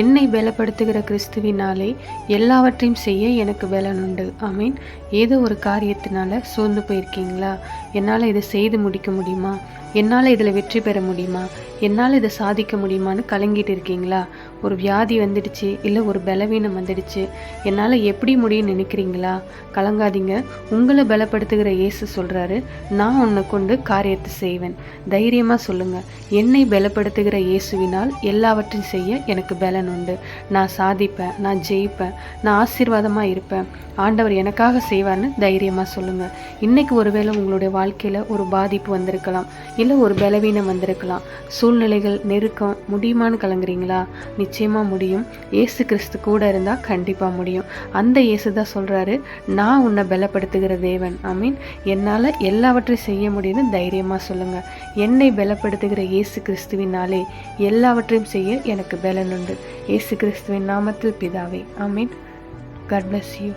என்னை பலப்படுத்துகிற கிறிஸ்துவினாலே எல்லாவற்றையும் செய்ய எனக்கு பலன் உண்டு. ஐ மீன் ஏதோ ஒரு காரியத்தினால சோர்ந்து போயிருக்கீங்களா? என்னால் இதை செய்து முடிக்க முடியுமா? என்னால் இதில் வெற்றி பெற முடியுமா? என்னால் இதை சாதிக்க முடியுமான்னு கலங்கிட்டு இருக்கீங்களா? ஒரு வியாதி வந்துடுச்சு இல்லை ஒரு பலவீனம் வந்துடுச்சு என்னால் எப்படி முடியும்னு நினைக்கிறீங்களா? கலங்காதீங்க. உங்களை பலப்படுத்துகிற இயேசு சொல்கிறாரு நான் உன்னை கொண்டு காரியத்தை செய்வேன். தைரியமாக சொல்லுங்கள் என்னை பலப்படுத்துகிற இயேசுவினால் எல்லாவற்றையும் செய்ய எனக்கு பலன் உண்டு. நான் சாதிப்பேன் நான் ஜெயிப்பேன் நான் ஆசீர்வாதமாக இருப்பேன். ஆண்டவர் எனக்காக செய்வார்னு தைரியமாக சொல்லுங்கள் இன்றைக்கி ஒருவேளை உங்களுடைய வாழ்க்கையில் ஒரு பாதிப்பு வந்திருக்கலாம் இல்லை ஒரு பலவீனம் வந்திருக்கலாம். சூழ்நிலைகள் நெருக்கம் முடியுமான்னு கலங்குறீங்களா? நிச்சயமாக முடியும். ஏசு கிறிஸ்து கூட இருந்தால் கண்டிப்பாக முடியும். அந்த இயேசு தான் சொல்கிறாரு நான் உன்னை பலப்படுத்துகிற தேவன். ஐ மீன் என்னால் எல்லாவற்றையும் செய்ய முடியும்னு தைரியமாக சொல்லுங்கள் என்னை பலப்படுத்துகிற இயேசு கிறிஸ்துவினாலே எல்லாவற்றையும் செய்ய எனக்கு பலன் உண்டு. இயேசு கிறிஸ்துவின் நாமத்தில் பிதாவே. அமீன் மீன் காட் பிளஸ் யூ